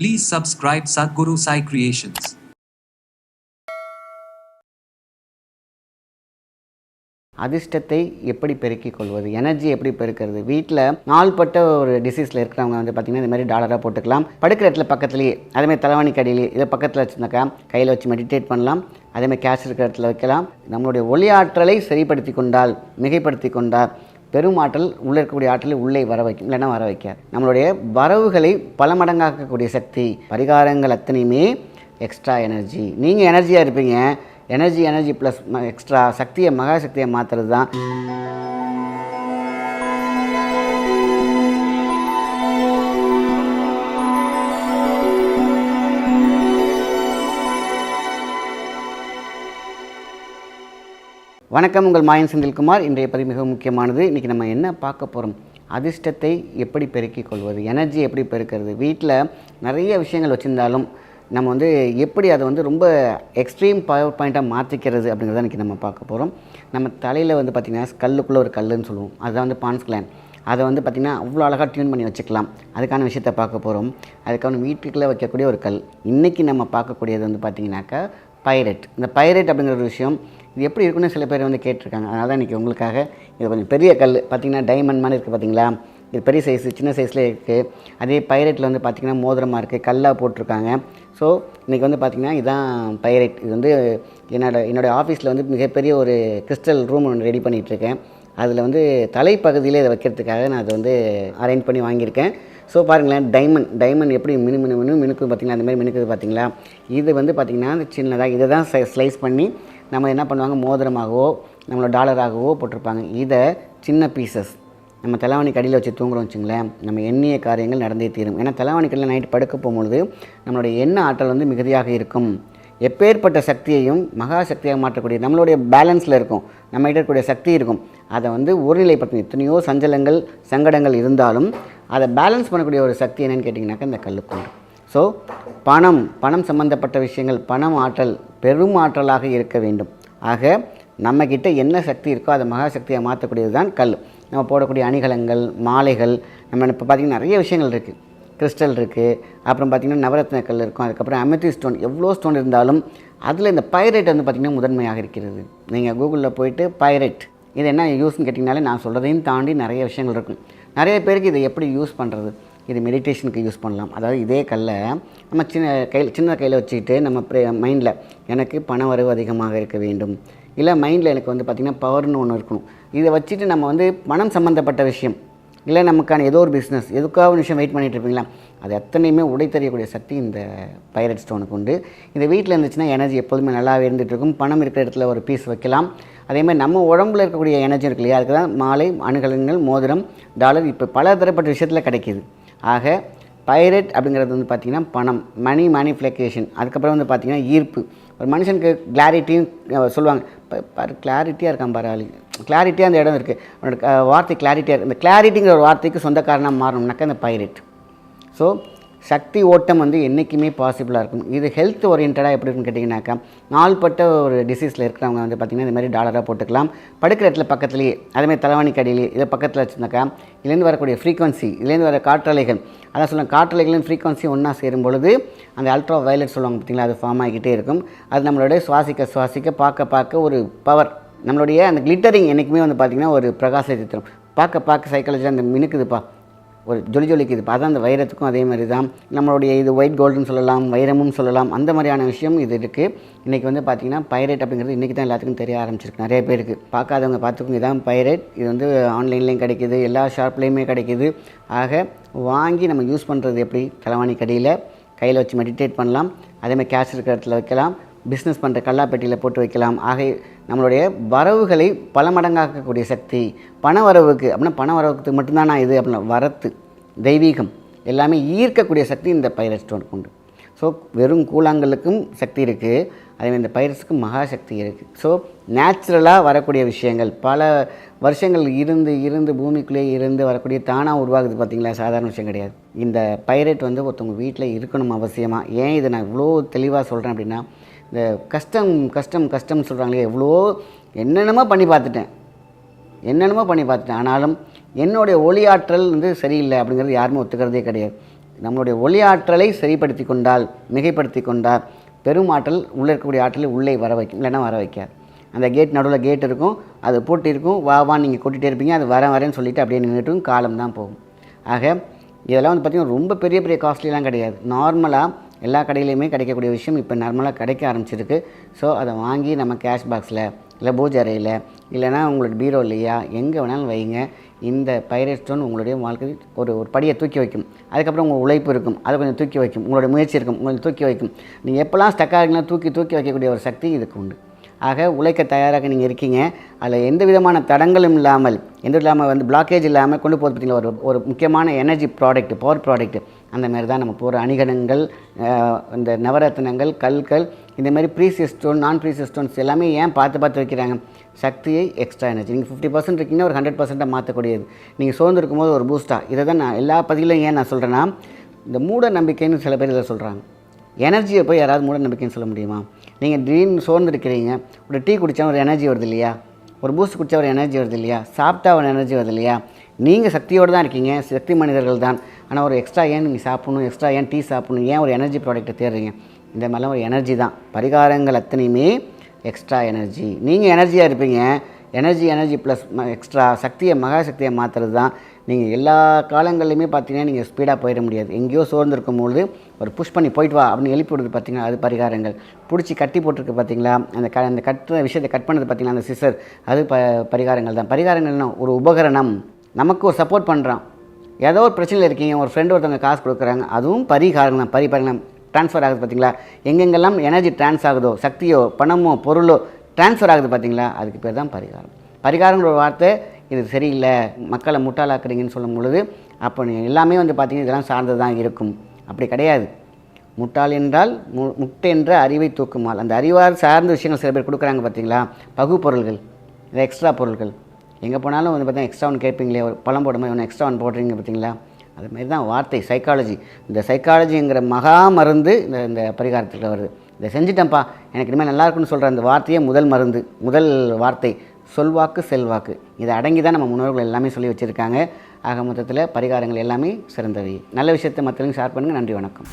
Please subscribe Sadhguru Sai Creations. அதிர்ஷ்டத்தை எப்படி பெருக்கிக் கொள்வது? எனர்ஜி எப்படி பெருக்கிறது? வீட்டில் நாள்பட்ட ஒரு டிசீஸில் இருக்கிறவங்க வந்து பார்த்திங்கன்னா இந்த மாதிரி டாலராக போட்டுக்கலாம். படுக்கிற இடத்துல பக்கத்துலேயே அதேமாதிரி தலைவாணி கடியிலே இதை பக்கத்தில் வச்சுருந்தாக்கா கையில் வச்சு மெடிடேட் பண்ணலாம். அதேமாதிரி கேஷ் இருக்கிற இடத்துல வைக்கலாம். நம்மளுடைய ஒளி ஆற்றலை சரிப்படுத்தி கொண்டால் மிகைப்படுத்தி கொண்டால் பெரும் ஆற்றல் உள்ளே இருக்கக்கூடிய ஆற்றலை உள்ளே வர வைக்கும் இல்லைன்னா வர வைக்காது. நம்மளுடைய வரவுகளை பல மடங்காக்கக்கூடிய சக்தி பரிகாரங்கள் அத்தனையுமே எக்ஸ்ட்ரா எனர்ஜி நீங்கள் எனர்ஜியாக இருப்பீங்க. எனர்ஜி எனர்ஜி ப்ளஸ் எக்ஸ்ட்ரா சக்தியை மகா சக்தியை மாற்றுறது தான் வணக்கம் உங்கள் மாயன் செந்தில்குமார். இன்றைய பதிவு மிக முக்கியமானது. இன்றைக்கி நம்ம என்ன பார்க்க போகிறோம் அதிர்ஷ்டத்தை எப்படி பெருக்கிக் கொள்வது? எனர்ஜி எப்படி பெருக்கிறது? வீட்டில் நிறைய விஷயங்கள் வச்சுருந்தாலும் நம்ம வந்து எப்படி அதை வந்து ரொம்ப எக்ஸ்ட்ரீம் பவர் பாயிண்ட்டாக மாற்றிக்கிறது அப்படிங்கிறத இன்றைக்கி நம்ம பார்க்க போகிறோம் நம்ம தலையில் வந்து பார்த்திங்கன்னா கல்லுக்குள்ளே ஒரு கல்லுன்னு சொல்லுவோம். அதுதான் வந்து பான்ஸ் கிளான் அதை வந்து பார்த்திங்கன்னா அவ்வளோ அழகாக டியூன் பண்ணி வச்சுக்கலாம். அதுக்கான விஷயத்தை பார்க்க போகிறோம் அதுக்கான வீட்டுக்குள்ளே வைக்கக்கூடிய ஒரு கல். இன்றைக்கி நம்ம பார்க்கக்கூடியது வந்து பார்த்திங்கனாக்கா பைரட். இந்த பைரட் அப்படிங்கிற ஒரு விஷயம் இது எப்படி இருக்குன்னு சில பேர் வந்து கேட்டிருக்காங்க. அதனால் தான் இன்றைக்கி உங்களுக்காக இது கொஞ்சம் பெரிய கல். பார்த்திங்கன்னா டைமண்ட் மாதிரி இருக்குது பார்த்திங்களா? இது பெரிய சைஸ் சின்ன சைஸில் இருக்குது அதே பைரட்டில் வந்து பார்த்திங்கன்னா மோதிரமாக இருக்குது கல்லாக போட்டிருக்காங்க. ஸோ இன்றைக்கி வந்து பார்த்திங்கன்னா இதுதான் பைரட். இது வந்து என்னோட என்னோடய ஆஃபீஸில் வந்து மிகப்பெரிய ஒரு கிறிஸ்டல் ரூம் ஒன்று ரெடி பண்ணிகிட்ருக்கேன் அதில் வந்து தலைப்பகுதியிலே இதை வைக்கிறதுக்காக நான் அதை வந்து அரேஞ்ச் பண்ணி வாங்கியிருக்கேன். ஸோ பாருங்களேன் டைமண்ட் டைமண்ட் எப்படி மினு மினு மினு மினுக்குது பார்த்தீங்களா? அந்த மாதிரி மினுக்குது பார்த்தீங்களா? இது வந்து பார்த்திங்கன்னா சின்னதாக இதை தான் ஸ்லைஸ் பண்ணி நம்ம என்ன பண்ணுவாங்க? மோதிரமாகவோ நம்மளோட டாலராகவோ போட்டிருப்பாங்க. இதை சின்ன பீசஸ் நம்ம தலைவாணி கடியில் வச்சு தூங்குறோம் வச்சுங்களேன் நம்ம எண்ணிய காரியங்கள் நடந்தே தீரும். ஏன்னா தலைவாணி கடியில் நைட்டு படுக்க போகும்பொழுது நம்மளுடைய எண்ண ஆற்றல் வந்து மிகுதியாக இருக்கும். எப்பேற்பட்ட சக்தியையும் மகா சக்தியாக மாற்றக்கூடிய நம்மளுடைய பேலன்ஸில் இருக்கும். நம்ம இருக்கக்கூடிய சக்தி இருக்கும். அதை வந்து ஒருநிலைப்படுத்தும். எத்தனையோ சஞ்சலங்கள் சங்கடங்கள் இருந்தாலும் அதை பேலன்ஸ் பண்ணக்கூடிய ஒரு சக்தி என்னென்னு கேட்டிங்கனாக்கா இந்த கல்லுக்குண்டு. ஸோ பணம் பணம் சம்பந்தப்பட்ட விஷயங்கள் பணம் ஆற்றல் பெரும் ஆற்றலாக இருக்க வேண்டும். ஆக நம்மக்கிட்ட என்ன சக்தி இருக்கோ அதை மகா சக்தியாக மாற்றக்கூடியது தான் கல். நம்ம போடக்கூடிய அணிகலங்கள் மாலைகள் நம்ம இப்போ பார்த்திங்கன்னா நிறைய விஷயங்கள் இருக்குது கிறிஸ்டல் இருக்குது அப்புறம் பார்த்திங்கன்னா நவரத்ன கல் இருக்கும். அதுக்கப்புறம் அமெத்தி ஸ்டோன் எவ்வளோ ஸ்டோன் இருந்தாலும் அதில் இந்த பைரேட் வந்து பார்த்திங்கன்னா முதன்மையாக இருக்கிறது. நீங்கள் கூகுளில் போயிட்டு பைரேட் இது என்ன யூஸ்ன்னு கேட்டிங்கனாலே நான் சொல்கிறதையும் தாண்டி நிறைய விஷயங்கள் இருக்கும். நிறைய பேருக்கு இதை எப்படி யூஸ் பண்ணுறது இது மெடிடேஷனுக்கு யூஸ் பண்ணலாம். அதாவது இதே கல்லை நம்ம சின்ன கையில் சின்ன கையில் வச்சுக்கிட்டு நம்ம ப்ரே மைண்டில் எனக்கு பண வரவு அதிகமாக இருக்க வேண்டும். இல்லை மைண்டில் எனக்கு வந்து பார்த்திங்கன்னா பவர்னு ஒன்று இருக்கணும். இதை வச்சுட்டு நம்ம வந்து பணம் சம்மந்தப்பட்ட விஷயம் இல்லை நமக்கான ஏதோ ஒரு பிஸ்னஸ் எதுக்காக ஒரு விஷயம் வெயிட் பண்ணிகிட்டு இருப்பீங்களா? அது எத்தனையுமே உடை தெரியக்கூடிய சக்தி இந்த பைரட் ஸ்டோனுக்கு உண்டு. இந்த வீட்டில் இருந்துச்சுன்னா எனர்ஜி எப்போதுமே நல்லாவே இருந்துகிட்டு இருக்கும். பணம் இருக்கிற இடத்துல ஒரு பீஸ் வைக்கலாம். அதேமாதிரி நம்ம உடம்புல இருக்கக்கூடிய எனர்ஜி இருக்கு இல்லையா? அதுக்கு தான் மாலை அணுகலன்கள் மோதிரம் டாலர் இப்போ பல தரப்பட்ட விஷயத்தில் கிடைக்கிது. ஆக பைரட் அப்படிங்கிறது வந்து பார்த்திங்கன்னா பணம் மணி மேனிஃப்ளேக்கேஷன் அதுக்கப்புறம் வந்து பார்த்திங்கன்னா ஈர்ப்பு. ஒரு மனுஷனுக்கு கிளாரிட்டியும் சொல்லுவாங்க. இப்போ கிளாரிட்டியாக இருக்கான் பாரு ஆளு. கிளாரிட்டியாக அந்த இடம் இருக்குது அவனோட வார்த்தை கிளாரிட்டியாக இருக்குது இந்த கிளாரிட்டிங்கிற ஒரு வார்த்தைக்கு சொந்தக்காரனாக மாறணும்னாக்கா இந்த பைரட் ஸோ சக்தி ஓட்டம் வந்து என்றைக்குமே பாசிபிளாக இருக்கும். இது ஹெல்த் ஓரியன்டாக எப்படி இருக்குன்னு கேட்டிங்கனாக்கா நாள்பட்ட ஒரு டிசீஸில் இருக்கிறவங்க வந்து பார்த்திங்கன்னா இந்த மாதிரி டாலராக போட்டுக்கலாம். படுக்கிற இடத்துல பக்கத்துலேயே அதேமாதிரி தலைவாணி கடியிலே இதை பக்கத்தில் வச்சுருந்தாக்கா இதுலேருந்து வரக்கூடிய ஃப்ரீக்வன்சி இதுலேருந்து வர காற்றலைகள் அதான் சொல்லுவாங்க காற்றலைகளும் ஃப்ரீக்வன்சி ஒன்றா சேரும் பொழுது அந்த அல்ட்ரா வயலட் சொல்லுவாங்க பார்த்திங்களா அது ஃபார்ம் ஆகிக்கிட்டே இருக்கும். அது நம்மளுடைய சுவாசிக்க சுவாசிக்க பார்க்க பார்க்க ஒரு பவர் நம்மளுடைய அந்த கிளிட்டரிங் என்றைக்குமே வந்து பார்த்திங்கன்னா ஒரு பிரகாசத்தை தரும். பார்க்க பார்க்க சைக்காலஜி அந்த மினுக்குதுப்பா. ஒரு ஜொலி ஜொலிக்குது அதான் அந்த வைரத்துக்கும் அதே மாதிரி தான் நம்மளுடைய இது ஒயிட் கோல்டுன்னு சொல்லலாம் வைரமும் சொல்லலாம் அந்த மாதிரியான விஷயம் இது இருக்குது இன்றைக்கி வந்து பார்த்திங்கன்னா பைரேட் அப்படிங்கிறது இன்றைக்கி தான் எல்லாத்துக்கும் தெரிய ஆரம்பிச்சிருக்கு. நிறைய பேருக்கு. பார்க்காதவங்க பார்த்துக்கோங்க. இதான் பைரேட் இது வந்து ஆன்லைன்லேயும் கிடைக்கிது. எல்லா ஷாப்லேயுமே கிடைக்கிது. ஆக வாங்கி நம்ம யூஸ் பண்ணுறது எப்படி? தலைவாணி கடியில் கையில் வச்சு மெடிடேட் பண்ணலாம். அதேமாதிரி கேஷ் இருக்கிற இடத்துல வைக்கலாம். பிஸ்னஸ் பண்ணுற கல்லாப்பெட்டியில் போட்டு வைக்கலாம். ஆகை நம்மளுடைய வரவுகளை பல மடங்காக்கக்கூடிய சக்தி. பண வரவுக்கு அப்படின்னா பண வரவுக்கு மட்டும்தான் நான் இது? அப்படின்னா வரத்து தெய்வீகம் எல்லாமே ஈர்க்கக்கூடிய சக்தி இந்த பைரட் ஸ்டோனுக்கு உண்டு. ஸோ வெறும் கூழாங்கலுக்கும் சக்தி இருக்குது அதேமாதிரி இந்த பைரட்ஸுக்கும் மகா சக்தி இருக்குது ஸோ நேச்சுரலாக வரக்கூடிய விஷயங்கள் பல வருஷங்கள் இருந்து இருந்து பூமிக்குள்ளேயே இருந்து வரக்கூடிய தானாக உருவாகுது பார்த்திங்களா சாதாரண விஷயம் கிடையாது. இந்த பைரட் வந்து ஒருத்தவங்க வீட்டில் இருக்கணும் அவசியமாக ஏன் இதை நான் இவ்வளோ தெளிவாக சொல்கிறேன் அப்படின்னா இந்த கஷ்டம் கஷ்டம் கஷ்டம்னு சொல்கிறாங்களே எவ்வளோ என்னென்னமோ பண்ணி பார்த்துட்டேன். என்னென்னமோ பண்ணி பார்த்துட்டேன். ஆனாலும் என்னுடைய ஒளியாற்றல் வந்து சரியில்லை அப்படிங்கிறது யாருமே ஒத்துக்கிறதே கிடையாது. நம்மளுடைய ஒளியாற்றலை சரிப்படுத்தி கொண்டால் மிகைப்படுத்தி கொண்டால் பெரும் ஆற்றல் உள்ளே இருக்கக்கூடிய ஆற்றலை உள்ளே வர வைக்கும் இல்லைன்னா வர வைக்காது. அந்த கேட் நடுவில் கேட் இருக்கும் அது பூட்டி இருக்கும் வா வா நீங்கள் கொட்டிகிட்டே இருப்பீங்க அது வரேன் வரேன்னு சொல்லிட்டு அப்படியே நின்றுட்டும் காலம் தான் போகும். ஆக இதெல்லாம் வந்து பார்த்திங்கன்னா ரொம்ப பெரிய பெரிய காஸ்ட்லிலாம் கிடையாது. நார்மலாக எல்லா கடையிலையுமே கிடைக்கக்கூடிய விஷயம் இப்போ நார்மலாக கிடைக்க ஆரம்பிச்சிருக்கு. ஸோ அதை வாங்கி நம்ம கேஷ் பாக்ஸில் இல்லை பூஜை அறையில் இல்லைனா உங்களோட பீரோ இல்லையா எங்கே வேணாலும் வைங்க. இந்த பைரட் ஸ்டோன் உங்களுடைய வாழ்க்கை ஒரு ஒரு படியை தூக்கி வைக்கும். அதுக்கப்புறம் உங்கள் உழைப்பு இருக்கும். அதை கொஞ்சம் தூக்கி வைக்கும். உங்களுடைய முயற்சி இருக்கும். உங்களுக்கு தூக்கி வைக்கும். நீங்கள் எப்போல்லாம் ஸ்டக்காக இருக்கீங்களோ தூக்கி தூக்கி வைக்கக்கூடிய ஒரு சக்தி இதுக்கு உண்டு. ஆக உழைக்க தயாராக நீங்கள் இருக்கீங்க. அதில் எந்த விதமான தடங்களும் இல்லாமல் எந்த இல்லாமல் வந்து பிளாக்கேஜ் இல்லாமல் கொண்டு போகிறது பார்த்தீங்களா ஒரு ஒரு முக்கியமான எனர்ஜி ப்ராடக்ட் பவர் ப்ராடக்ட் அந்த மாதிரி தான் நம்ம போகிற அணிகணங்கள் இந்த நவரத்னங்கள் கல்கள் இந்த மாதிரி ப்ரீசியஸ் ஸ்டோன் நான் ப்ரீசியஸ் ஸ்டோன்ஸ் எல்லாமே ஏன் பார்த்து பார்த்து வைக்கிறாங்க? சக்தியை எக்ஸ்ட்ரா எனர்ஜி நீங்கள் ஃபிஃப்டி பர்சன்ட் இருக்கீங்கன்னா ஒரு ஹண்ட்ரட் பர்சன்ட்டாக மாற்றக்கூடியது நீங்கள் சோர்ந்து இருக்கும்போது ஒரு பூஸ்ட்டாக இதை தான் நான் எல்லா பதிலும் ஏன் நான் சொல்கிறேன்னா இந்த மூட நம்பிக்கைன்னு சில பேர் இதில் சொல்கிறாங்க எனர்ஜியை போய் யாராவது மூட நம்பிக்கைன்னு சொல்ல முடியுமா? நீங்கள் திடீர்னு சோர்ந்து இருக்கிறீங்க ஒரு டீ குடித்தா ஒரு எனர்ஜி வருது இல்லையா? ஒரு பூஸ்ட் குடித்தா ஒரு எனர்ஜி வருது இல்லையா? சாப்பிட்டா ஒரு எனர்ஜி வருது இல்லையா? நீங்கள் சக்தியோடு தான் இருக்கீங்க சக்தி மனிதர்கள் தான். ஆனால் ஒரு எக்ஸ்ட்ரா ஏன் நீங்கள் சாப்பிடணும் எக்ஸ்ட்ரா ஏன் டீ சாப்பிடணும் ஏன் ஒரு எனர்ஜி ப்ராடக்ட்டை தேடுறீங்க? இந்த மாதிரிலாம் ஒரு எனர்ஜி தான். பரிகாரங்கள் அத்தனையுமே எக்ஸ்ட்ரா எனர்ஜி நீங்கள் எனர்ஜியாக இருப்பீங்க. எனர்ஜி எனர்ஜி ப்ளஸ் எக்ஸ்ட்ரா சக்தியை மகா சக்தியை மாற்றுறது தான் நீங்கள் எல்லா காலங்கள்லையுமே பார்த்தீங்கன்னா நீங்கள் ஸ்பீடாக போயிட முடியாது. எங்கேயோ சோர்ந்துருக்கும் பொழுது ஒரு புஷ் பண்ணி போயிட்டு வா அப்படின்னு எழுப்பி விடுறது பார்த்தீங்கன்னா அது பரிகாரங்கள். பிடிச்சி கட்டி போட்டிருக்கு பார்த்தீங்களா? அந்த க அந்த கட்டுற விஷயத்தை கட் பண்ணது பார்த்தீங்களா? அந்த சிசர் அது ப பரிகாரங்கள் தான். பரிகாரங்கள்னா ஒரு உபகரணம். நமக்கு ஒரு சப்போர்ட் பண்ணுறான் ஏதோ ஒரு பிரச்சனையில் இருக்கீங்க. ஒரு ஃப்ரெண்டு ஒருத்தவங்க காசு கொடுக்குறாங்க. அதுவும் பரிகாரங்கள் தான். பரிபாரம் ட்ரான்ஸ்ஃபர் ஆகுது பார்த்தீங்களா? எங்கெங்கெல்லாம் எனர்ஜி ட்ரான்ஸ் ஆகுதோ சக்தியோ பணமோ பொருளோ ட்ரான்ஸ்ஃபர் ஆகுது பார்த்தீங்களா? அதுக்கு பேர் தான் பரிகாரம். பரிகாரங்கிற ஒரு வார்த்தை இது சரியில்லை மக்களை முட்டாளாக்குறீங்கன்னு சொல்லும் பொழுது அப்போ எல்லாமே வந்து பார்த்தீங்கன்னா இதெல்லாம் சார்ந்து தான் இருக்கும். அப்படி கிடையாது. முட்டாள் என்றால் மு முட்டை என்ற அறிவை தூக்குமால். அந்த அறிவார் சார்ந்த விஷயங்கள் சில பேர் கொடுக்குறாங்க பார்த்தீங்களா பகு பொருள்கள் இல்லை எக்ஸ்ட்ரா பொருட்கள் எங்கே போனாலும் வந்து பார்த்தீங்கன்னா எக்ஸ்ட்ரா ஒன்று கேட்பீங்களே ஒரு பழம் போடும்போது ஒன்று எக்ஸ்ட்ரா ஒன்று போடுறீங்க பார்த்தீங்களா அது மாதிரி தான் வார்த்தை சைக்காலஜி இந்த சைக்காலஜிங்கிற மகா மருந்து இந்த இந்த பரிகாரத்தில் வருது. இதை செஞ்சிட்டேன்ப்பா எனக்கு இனிமேல் நல்லா இருக்குன்னு சொல்கிற அந்த வார்த்தையே முதல் மருந்து முதல் வார்த்தை. சொல்வாக்கு செல்வாக்கு. இதை அடங்கி தான் நம்ம முன்னோர்கள் எல்லாமே சொல்லி வச்சுருக்காங்க. ஆக மொத்தத்தில் பரிகாரங்கள் எல்லாமே சிறந்தவை. நல்ல விஷயத்தை மற்றவங்க ஷேர் பண்ணுங்கள் நன்றி வணக்கம்.